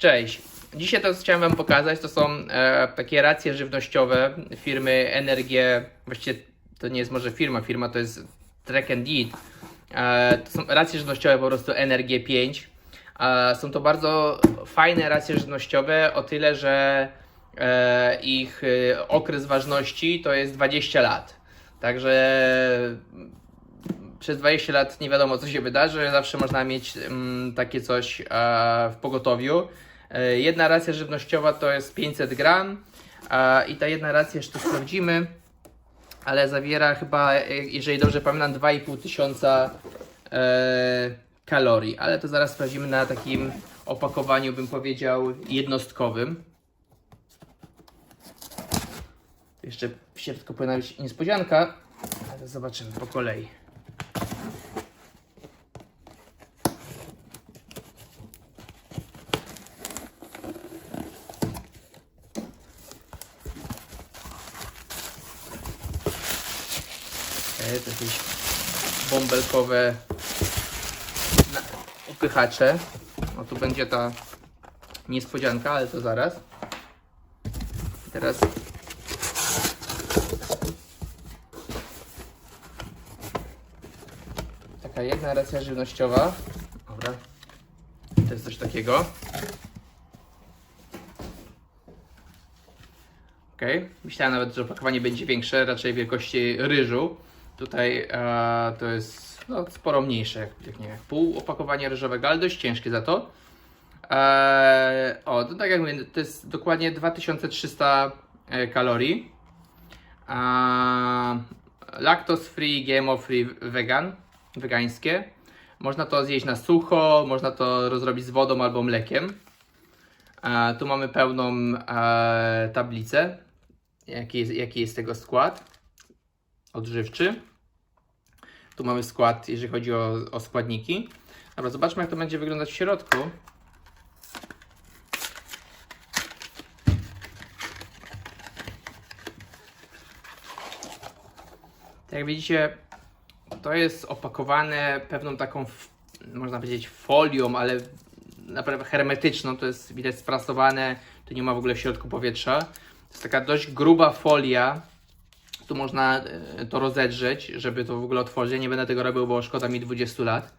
Cześć. Dzisiaj to, chciałem Wam pokazać, to są e, takie racje żywnościowe firmy Energie. Właściwie to nie jest może firma, firma to jest Track and Eat. E, to są racje żywnościowe po prostu Energie 5. E, są to bardzo fajne racje żywnościowe o tyle, że e, ich e, okres ważności to jest 20 lat. Także przez 20 lat nie wiadomo co się wydarzy, zawsze można mieć mm, takie coś e, w pogotowiu. E, jedna racja żywnościowa to jest 500 gram i ta jedna racja, jeszcze sprawdzimy, ale zawiera chyba, e, jeżeli dobrze pamiętam, 2,5 tysiąca e, kalorii, ale to zaraz sprawdzimy na takim opakowaniu, bym powiedział, jednostkowym. Jeszcze w środku powinna być niespodzianka, ale zobaczymy po kolei. To jakieś bąbelkowe upychacze. O, tu będzie ta niespodzianka, ale to zaraz. Teraz taka jedna racja żywnościowa. Dobra. To jest coś takiego. Okej. Myślałem nawet, że opakowanie będzie większe, raczej wielkości ryżu. Tutaj e, to jest no, sporo mniejsze, jak, jak nie jak pół opakowania ryżowego, ale dość ciężkie za to. E, o, to tak jak mówię, to jest dokładnie 2300 e, kalorii. E, lactose free, GMO free, vegan, wegańskie. Można to zjeść na sucho, można to rozrobić z wodą albo mlekiem. E, tu mamy pełną e, tablicę, jaki jest, jaki jest tego skład odżywczy. Tu mamy skład, jeżeli chodzi o, o składniki. Dobra, zobaczmy jak to będzie wyglądać w środku. Tak jak widzicie, to jest opakowane pewną taką, można powiedzieć, folią, ale naprawdę hermetyczną. To jest widać sprasowane, tu nie ma w ogóle w środku powietrza. To jest taka dość gruba folia. Tu można e, to rozedrzeć, żeby to w ogóle otworzyć. Nie będę tego robił, bo szkoda mi 20 lat.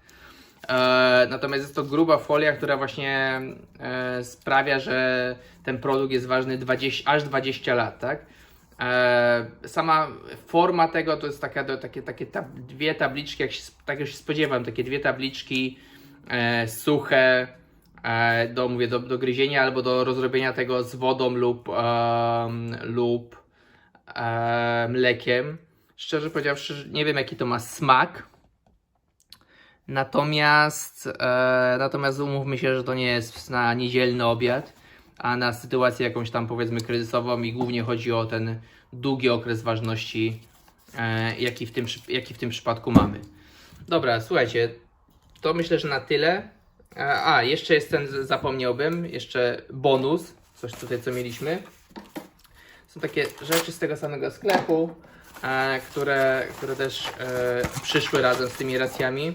E, natomiast jest to gruba folia, która właśnie e, sprawia, że ten produkt jest ważny 20, aż 20 lat, tak? E, sama forma tego to jest taka, do, takie, takie tab, dwie tabliczki, jak się, tak jak się spodziewam, takie dwie tabliczki e, suche e, do, mówię, do, do gryzienia albo do rozrobienia tego z wodą lub, em, lub e, mlekiem. Szczerze powiedziawszy, nie wiem jaki to ma smak. Natomiast, e, natomiast umówmy się, że to nie jest na niedzielny obiad, a na sytuację jakąś tam powiedzmy kryzysową i głównie chodzi o ten długi okres ważności, e, jaki, w tym, jaki w tym przypadku mamy. Dobra, słuchajcie, to myślę, że na tyle. E, A, jeszcze jest ten, zapomniałbym, jeszcze bonus, coś tutaj co mieliśmy. Są takie rzeczy z tego samego sklepu, e, które, które też e, przyszły razem z tymi racjami.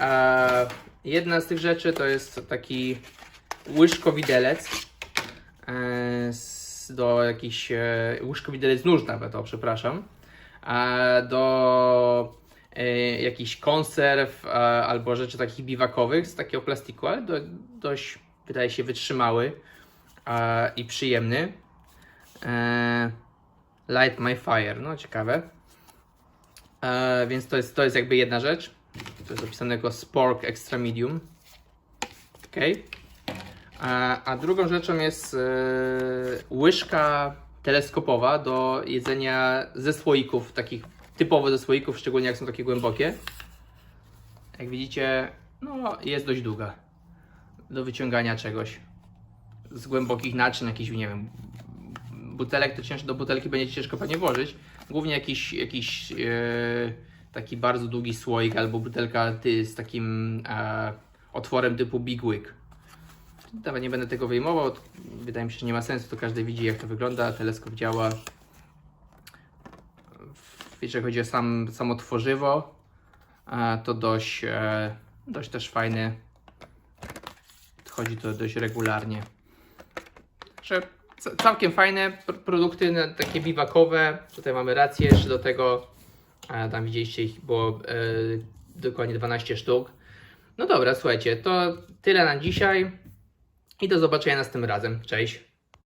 E, jedna z tych rzeczy to jest taki łyżkowidelec e, z- do jakiś e, łyżkowidelec nóż nawet, o przepraszam, e, do e, jakichś konserw e, albo rzeczy takich biwakowych z takiego plastiku, ale do, dość wydaje się wytrzymały e, i przyjemny. E, Light My Fire, no ciekawe. E, więc to jest, to jest jakby jedna rzecz. To jest opisane jako Spork Extra Medium. Ok. A, a drugą rzeczą jest e, łyżka teleskopowa do jedzenia ze słoików, takich typowo ze słoików, szczególnie jak są takie głębokie. Jak widzicie, no jest dość długa do wyciągania czegoś z głębokich naczyń, jakichś, nie wiem, butelek, to ciężko do butelki będzie ciężko pewnie włożyć. Głównie jakiś, jakiś e, taki bardzo długi słoik albo butelka ty, z takim e, otworem typu Big Wig. Nawet nie będę tego wyjmował. Wydaje mi się, że nie ma sensu. To każdy widzi, jak to wygląda. Teleskop działa. Jeżeli chodzi o sam, samo tworzywo, e, to dość, e, dość też fajny wchodzi to dość regularnie. Także całkiem fajne pr- produkty, takie biwakowe. Tutaj mamy rację jeszcze do tego. Tam widzieliście ich było e, dokładnie 12 sztuk. No dobra, słuchajcie, to tyle na dzisiaj. I do zobaczenia następnym razem. Cześć.